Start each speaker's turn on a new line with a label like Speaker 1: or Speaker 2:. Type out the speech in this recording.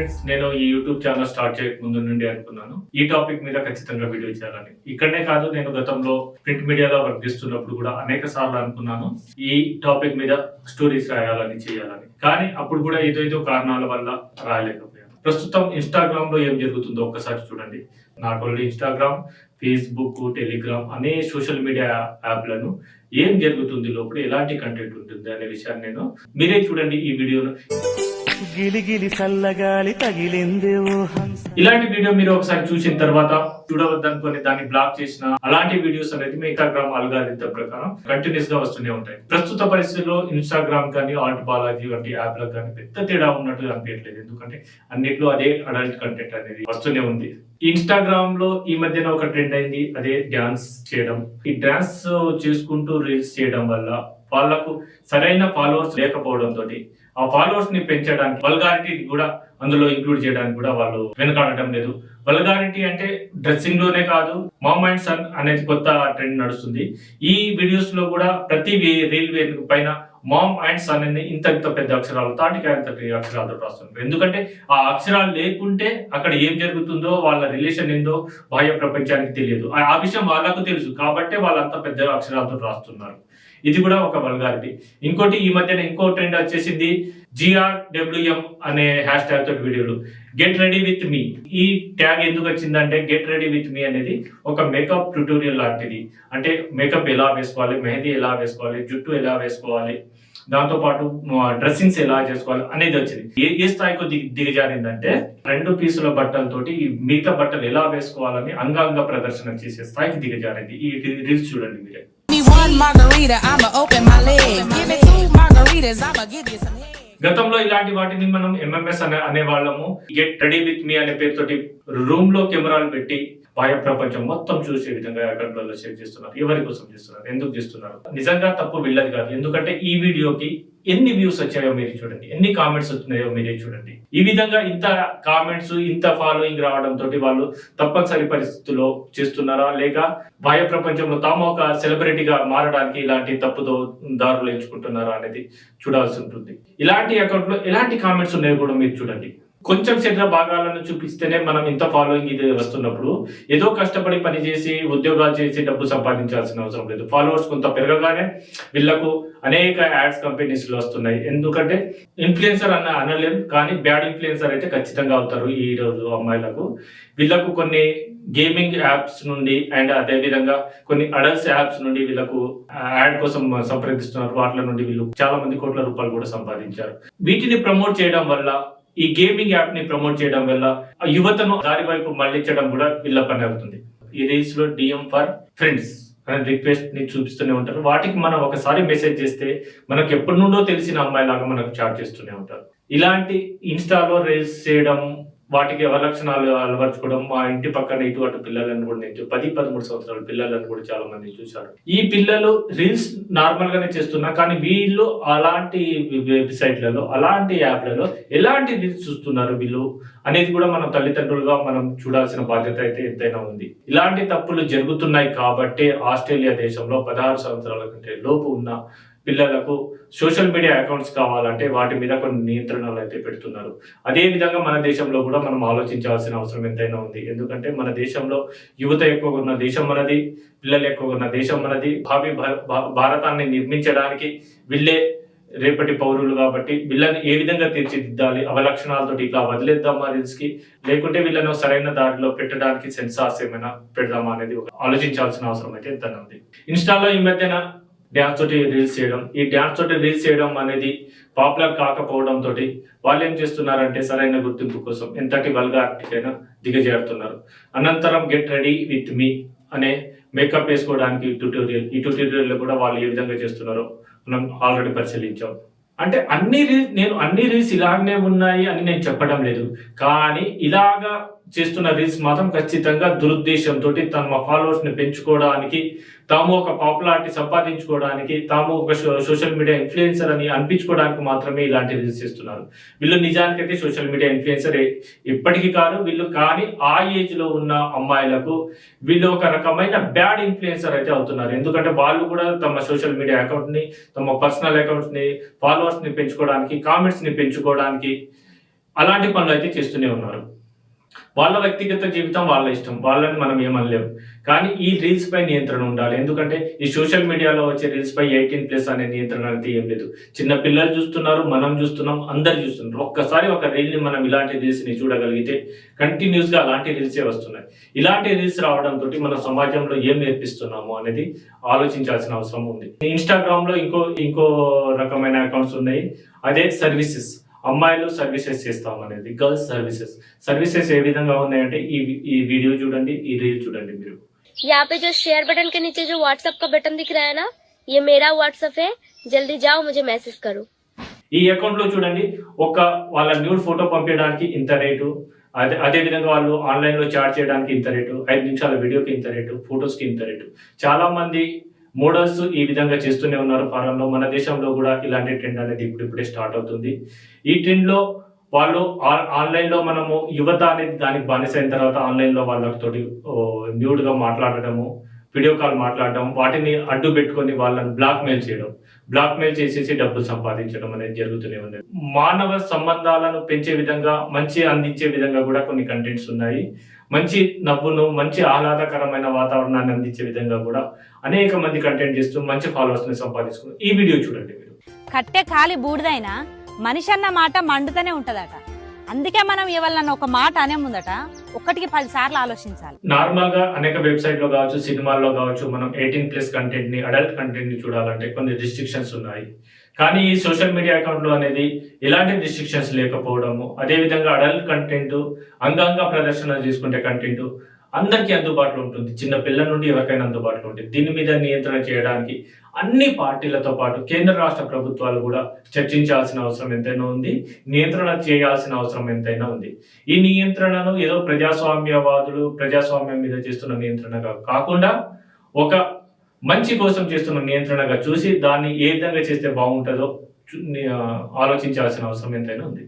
Speaker 1: Friends నేను ఈ YouTube channel start చేయక ముందు నుండి అనుకున్నాను. ఈ టాపిక్ మీద ఖచ్చితంగా వీడియో చేయాలని. ఇక్కడనే కాదు నేను గతంలో ప్రింట్ మీడియాలో వర్క్ చేస్తున్నప్పుడు కూడా అనేక సార్లు అనుకున్నాను ఈ టాపిక్ మీద స్టోరీస్ రాయాలని చేయాలని. కానీ అప్పుడు కూడా ఏదో ఏదో కారణాల వల్ల రాయలేకపోయాను. ప్రస్తుతం ఇన్స్టాగ్రామ్లో ఏం జరుగుతుందో ఒక్కసారి చూడండి. Not only Instagram Facebook Telegram అనే సోషల్ మీడియా యాప్లను ఏం జరుగుతుంది లోపల ఎలాంటి కంటెంట్ ఉంటుంది అనే విషయాన్ని నేను మీరే చూడండి ఈ వీడియోను
Speaker 2: గిలిగిలి సల్లగాలి
Speaker 1: ఇలాంటి వీడియో మీరు ఒకసారి చూసిన తర్వాత చూడవద్దనుకొని దాన్ని బ్లాక్ చేసిన అలాంటి వీడియోస్ అనేది మీ ఇన్స్టాగ్రామ్ అల్గారిథం ప్రకారం కంటిన్యూస్గా వస్తూనే ఉంటాయి. ప్రస్తుత పరిస్థితుల్లో ఇన్స్టాగ్రామ్ కానీ ఆల్ట్ బాలాజీ వంటి యాప్లకు కానీ పెద్ద తేడా ఉన్నట్టు అనిపించట్లేదు. ఎందుకంటే అన్నిట్లో అదే అడల్ట్ కంటెంట్ అనేది వస్తూనే ఉంది. ఇన్స్టాగ్రామ్లో ఈ మధ్యన ఒక ట్రెండ్ అయింది. అదే డాన్స్ చేయడం. ఈ డాన్స్ చేసుకుంటూ రీల్స్ చేయడం వల్ల వాళ్ళకు సరైన ఫాలోవర్స్ లేకపోవడం తోటి ఆ ఫాలోవర్స్ని పెంచడానికి వల్గారిటీ కూడా అందులో ఇంక్లూడ్ చేయడానికి కూడా వాళ్ళు వెనకాడటం లేదు. వల్గారిటీ అంటే డ్రెస్సింగ్లోనే కాదు మామ్ అండ్ సన్ అనేది కొత్త ట్రెండ్ నడుస్తుంది. ఈ వీడియోస్లో కూడా ప్రతి రీల్ పైన మామ్ అండ్ సన్ అని ఇంత ఇంత పెద్ద అక్షరాలు తాటికాయ అక్షరాలతో రాస్తున్నారు. ఎందుకంటే ఆ అక్షరాలు లేకుంటే అక్కడ ఏం జరుగుతుందో వాళ్ళ రిలేషన్ ఏందో బాహ్య ప్రపంచానికి తెలియదు. ఆ ఆ విషయం వాళ్ళకు తెలుసు కాబట్టే వాళ్ళు అంత పెద్ద అక్షరాలతో రాస్తున్నారు. ఇది కూడా ఒక వల్గారిటీ ఇంకోటి ఈ మధ్యన ఇంకో ట్రెండ్ వచ్చేసింది జిఆర్డబ్ల్యూఎం అనే హ్యాష్ ట్యాగ్ తోటి వీడియోలు. గెట్ రెడీ విత్ మీ ఈ ట్యాగ్ ఎందుకు వచ్చిందంటే గెట్ రెడీ విత్ మీ అనేది ఒక మేకప్ ట్యూటోరియల్ లాంటిది. అంటే మేకప్ ఎలా వేసుకోవాలి మెహందీ ఎలా వేసుకోవాలి జుట్టు ఎలా వేసుకోవాలి దాంతో పాటు డ్రెస్సింగ్స్ ఎలా చేసుకోవాలి అనేది వచ్చింది. ఏ ఏ స్థాయికి దిగి దిగజారిందంటే రెండు పీసుల బట్టలతోటి ఈ మిగతా బట్టలు ఎలా వేసుకోవాలని అంగాంగ ప్రదర్శన చేసే స్థాయికి దిగజారింది. ఈ రీల్స్ చూడండి మీరే.
Speaker 3: One margarita, I'ma open my leg. Give me two margaritas, I'ma give you some head.
Speaker 1: గతంలో ఇలాంటి వాటిని మనం ఎంఎంఎస్ అనే అనే వాళ్ళము గెట్ రెడీ విత్ మీ అనే పేరుతోటి రూమ్లో కెమెరాలు పెట్టి బాహ్య ప్రపంచం మొత్తం చూసే విధంగా అక్కడ షేర్ చేస్తున్నారు ఎవరి కోసం చేస్తున్నారు ఎందుకు చేస్తున్నారు నిజంగా తప్పు వెళ్ళదు కాదు ఎందుకంటే ఈ వీడియోకి ఎన్ని వ్యూస్ వచ్చాయో మీరు చూడండి. ఎన్ని కామెంట్స్ వచ్చినాయో మీరే చూడండి. ఈ విధంగా ఇంత కామెంట్స్ ఇంత ఫాలోయింగ్ రావడంతో వాళ్ళు తప్పనిసరి పరిస్థితుల్లో చేస్తున్నారా? లేక బాహ్య ప్రపంచంలో తాము ఒక సెలబ్రిటీగా మారడానికి ఇలాంటి తప్పుతో దారులు ఎంచుకుంటున్నారా అనేది చూడాల్సి ఉంటుంది. ఇలాంటి అకౌంట్లో ఎలాంటి కామెంట్స్ ఉన్నాయో కూడా మీరు చూడండి. కొంచెం శరీర భాగాలను చూపిస్తేనే మనం ఇంత ఫాలోయింగ్ ఇది వస్తున్నప్పుడు ఏదో కష్టపడి పని చేసి ఉద్యోగాలు చేసి డబ్బు సంపాదించాల్సిన అవసరం లేదు. ఫాలోవర్స్ కొంత పెరగగానే వీళ్ళకు అనేక యాడ్స్ కంపెనీస్లో వస్తున్నాయి. ఎందుకంటే ఇన్ఫ్లుయెన్సర్ అన్న అనలేం కానీ బ్యాడ్ ఇన్ఫ్లుయెన్సర్ అయితే ఖచ్చితంగా అవుతారు ఈ రోజు అమ్మాయిలకు. వీళ్ళకు కొన్ని గేమింగ్ యాప్స్ నుండి అండ్ అదేవిధంగా కొన్ని అడల్ట్స్ యాప్స్ నుండి వీళ్ళకు యాడ్ కోసం సంప్రదిస్తున్నారు. వాటిల నుండి వీళ్ళు చాలా మంది కోట్ల రూపాయలు కూడా సంపాదించారు. వీటిని ప్రమోట్ చేయడం వల్ల ఈ గేమింగ్ యాప్ని ప్రమోట్ చేయడం వల్ల ఆ యువతను దారి వైపు మళ్ళించడం కూడా వీళ్ళ పని అవుతుంది. ఈ రీల్స్లో డిఎం ఫర్ ఫ్రెండ్స్ అనే రిక్వెస్ట్ని చూపిస్తూనే ఉంటారు. వాటికి మనం ఒకసారి మెసేజ్ చేస్తే మనకు ఎప్పటి నుండో తెలిసిన అమ్మాయి లాగా మనకు చాట్ చేస్తూనే ఉంటారు. ఇలాంటి ఇన్స్టాలో రీల్స్ చేయడం వాటికి అవలక్షణాలు అలవర్చుకోవడం మా ఇంటి పక్కన ఇటువంటి పిల్లలను కూడా నేను పది పదమూడు సంవత్సరాల పిల్లలను కూడా చాలా మంది చూశారు. ఈ పిల్లలు రీల్స్ నార్మల్ గానే చేస్తున్నా కానీ వీళ్ళు అలాంటి వెబ్సైట్లలో అలాంటి యాప్లలో ఎలాంటి రీల్స్ చూస్తున్నారు వీళ్ళు అనేది కూడా మనం తల్లిదండ్రులుగా మనం చూడాల్సిన బాధ్యత అయితే ఎంతైనా ఉంది. ఇలాంటి తప్పులు జరుగుతున్నాయి కాబట్టి ఆస్ట్రేలియా దేశంలో పదహారు సంవత్సరాల కంటే లోపు ఉన్న పిల్లలకు సోషల్ మీడియా అకౌంట్స్ కావాలంటే వాటి మీద కొన్ని నియంత్రణలు అయితే పెడుతున్నారు. అదే విధంగా మన దేశంలో కూడా మనం ఆలోచించాల్సిన అవసరం ఎంతైనా ఉంది. ఎందుకంటే మన దేశంలో యువత ఎక్కువగా ఉన్న దేశం మనది పిల్లలు ఎక్కువగా ఉన్న దేశం మనది. భావి భా- భారతాన్ని నిర్మించడానికి వీళ్ళే రేపటి పౌరులు కాబట్టి వీళ్ళని ఏ విధంగా తీర్చిదిద్దాలి అవలక్షణాలతో ఇట్లా వదిలేద్దామా రీల్స్ లేకుంటే వీళ్ళను సరైన దారిలో పెట్టడానికి సెన్సార్స్ ఏమైనా పెడదామా అనేది ఒక ఆలోచించాల్సిన అవసరం అయితే ఎంత ఉంది. ఇన్స్టాలో ఈ మధ్యన డ్యాన్స్ తోటి రీల్స్ చేయడం. ఈ డ్యాన్స్ తోటి రీల్స్ చేయడం అనేది పాపులర్ కాకపోవడంతో వాళ్ళు ఏం చేస్తున్నారంటే సరైన గుర్తింపు కోసం ఎంతటి వల్గారిటీకైనా దిగజేరుతున్నారు. అనంతరం గెట్ రెడీ విత్ మీ అనే మేకప్ వేసుకోవడానికి ట్యూటోరియల్ ఈ ట్యూటోరియల్లో కూడా వాళ్ళు ఏ విధంగా చేస్తున్నారో మనం ఆల్రెడీ పరిశీలించాం. అంటే అన్ని రీల్స్ నేను అన్ని రీల్స్ ఇలాగనే ఉన్నాయి అని నేను చెప్పడం లేదు. కానీ ఇలాగా చేస్తున్న రీల్స్ మాత్రం ఖచ్చితంగా దురుద్దేశంతో తమ ఫాలోవర్స్ని పెంచుకోవడానికి తాము ఒక పాపులారిటీ సంపాదించుకోవడానికి తాము ఒక సోషల్ మీడియా ఇన్ఫ్లుయెన్సర్ అని అనిపించుకోవడానికి మాత్రమే ఇలాంటి రీల్స్ చేస్తున్నారు. వీళ్ళు నిజానికైతే సోషల్ మీడియా ఇన్ఫ్లుయెన్సర్ ఇప్పటికీ కాదు వీళ్ళు కానీ ఆ ఏజ్లో ఉన్న అమ్మాయిలకు వీళ్ళు ఒక రకమైన బ్యాడ్ ఇన్ఫ్లుయెన్సర్ అయితే అవుతున్నారు. ఎందుకంటే వాళ్ళు కూడా తమ సోషల్ మీడియా అకౌంట్ని తమ పర్సనల్ అకౌంట్స్ని ఫాలోవర్స్ని పెంచుకోవడానికి కామెంట్స్ని పెంచుకోవడానికి అలాంటి పనులు అయితే చేస్తూనే ఉన్నారు. వాళ్ళ వ్యక్తిగత జీవితం వాళ్ళ ఇష్టం వాళ్ళని మనం ఏమనలేము కానీ ఈ రీల్స్ పై నియంత్రణ ఉండాలి. ఎందుకంటే ఈ సోషల్ మీడియాలో వచ్చే రీల్స్ పై ఎయిటీన్ ప్లస్ అనే నియంత్రణ అయితే ఏం లేదు. చిన్న పిల్లలు చూస్తున్నారు మనం చూస్తున్నాం అందరు చూస్తున్నారు. ఒక్కసారి ఒక రీల్ని మనం ఇలాంటి రీల్స్ని చూడగలిగితే కంటిన్యూస్గా అలాంటి రీల్సే వస్తున్నాయి. ఇలాంటి రీల్స్ రావడంతో మన సమాజంలో ఏం నేర్పిస్తున్నాము అనేది ఆలోచించాల్సిన అవసరం ఉంది. ఇన్స్టాగ్రామ్లో ఇంకో ఇంకో రకమైన అకౌంట్స్ ఉన్నాయి. అదే సర్వీసెస్ అమ్మాయిలు సర్వీసెస్ చేస్తాం అనేది గర్ల్స్ సర్వీసెస్ సర్వీసెస్ ఏ విధంగా ఉన్నాయంటే ఈ ఈ వీడియో చూడండి ఈ రీల్ చూడండి మీరు
Speaker 4: यहाँ पे जो शेयर बटन के नीचे जो व्हाट्सएप का बटन दिख रहा है ना ये मेरा व्हाट्सएप है जल्दी जाओ मुझे मैसेज करो
Speaker 1: ఈ అకౌంట్ లో చూడండి ఒక వాళ్ళ న్యూడ్ ఫోటో పంపించడానికి ఇంత రేటు అదే అదే విధంగా వాళ్ళు ఆన్లైన్ లో చాట్ చేయడానికి ఇంత రేటు ఐదు నిమిషాల వీడియోకి ఇంత రేటు ఫొటోస్ కి ఇంత రేటు చాలా మంది మోడల్స్ ఈ విధంగా చేస్తూనే ఉన్నారు ఫారంలో. మన దేశంలో కూడా ఇలాంటి ట్రెండ్ అనేది ఇప్పుడు ఇప్పుడే స్టార్ట్ అవుతుంది. ఈ ట్రెండ్లో వాళ్ళు ఆ- ఆన్లైన్లో మనము యువత అనేది దానికి బానిస అయిన తర్వాత ఆన్లైన్లో వాళ్ళతోటి న్యూడ్గా మాట్లాడటము వీడియో కాల్ మాట్లాడడం వాటిని అడ్డు పెట్టుకొని వాళ్ళని బ్లాక్ మెయిల్ చేయడం బ్లాక్ మెయిల్ చేసేసి డబ్బులు సంపాదించడం అనేది జరుగుతూనే ఉంది. మానవ సంబంధాలను పెంచే విధంగా మంచి అందించే విధంగా కూడా కొన్ని కంటెంట్స్ ఉన్నాయి. మంచి నవ్వును మంచి ఆహ్లాదకరమైన వాతావరణాన్ని అందించే విధంగా కూడా అనేక మంది కంటెంట్ చేస్తూ మంచి ఫాలోవర్స్ని సంపాదిస్తున్నారు. ఈ వీడియో చూడండి మీరు.
Speaker 5: కట్టె కాలి బూడిదైనా మనిషి అన్న మాట మండుతూనే ఉంటదట. అందుకే మనం ఎవరినన్నా ఒక మాట అనే ముందట ఒక్కటికి పది సార్లు ఆలోచించాలి.
Speaker 1: నార్మల్గా అనేక వెబ్సైట్లో కావచ్చు సినిమాల్లో కావచ్చు మనం ఎయిటీన్ ప్లస్ కంటెంట్ని అడల్ట్ కంటెంట్ని చూడాలంటే కొన్ని రిస్ట్రిక్షన్స్ ఉన్నాయి. కానీ ఈ సోషల్ మీడియా అకౌంట్లు అనేది ఎలాంటి రిస్ట్రిక్షన్స్ లేకపోవడము అదేవిధంగా అడల్ట్ కంటెంట్ అంగాంగ ప్రదర్శన చేసుకుంటే కంటెంట్ అందరికీ అందుబాటులో ఉంటుంది. చిన్న పిల్లల నుండి ఎవరికైనా అందుబాటులో ఉంటుంది. దీని మీద నియంత్రణ చేయడానికి అన్ని పార్టీలతో పాటు కేంద్ర రాష్ట్ర ప్రభుత్వాలు కూడా చర్చించాల్సిన అవసరం ఎంతైనా ఉంది. నియంత్రణ చేయాల్సిన అవసరం ఎంతైనా ఉంది. ఈ నియంత్రణను ఏదో ప్రజాస్వామ్యవాదులు ప్రజాస్వామ్యం మీద చేస్తున్న నియంత్రణగా కాకుండా ఒక మంచి కోసం చేస్తున్న నియంత్రణగా చూసి దాన్ని ఏ విధంగా చేస్తే బాగుంటుందో చూ- ఆలోచించాల్సిన అవసరం ఎంతైనా ఉంది.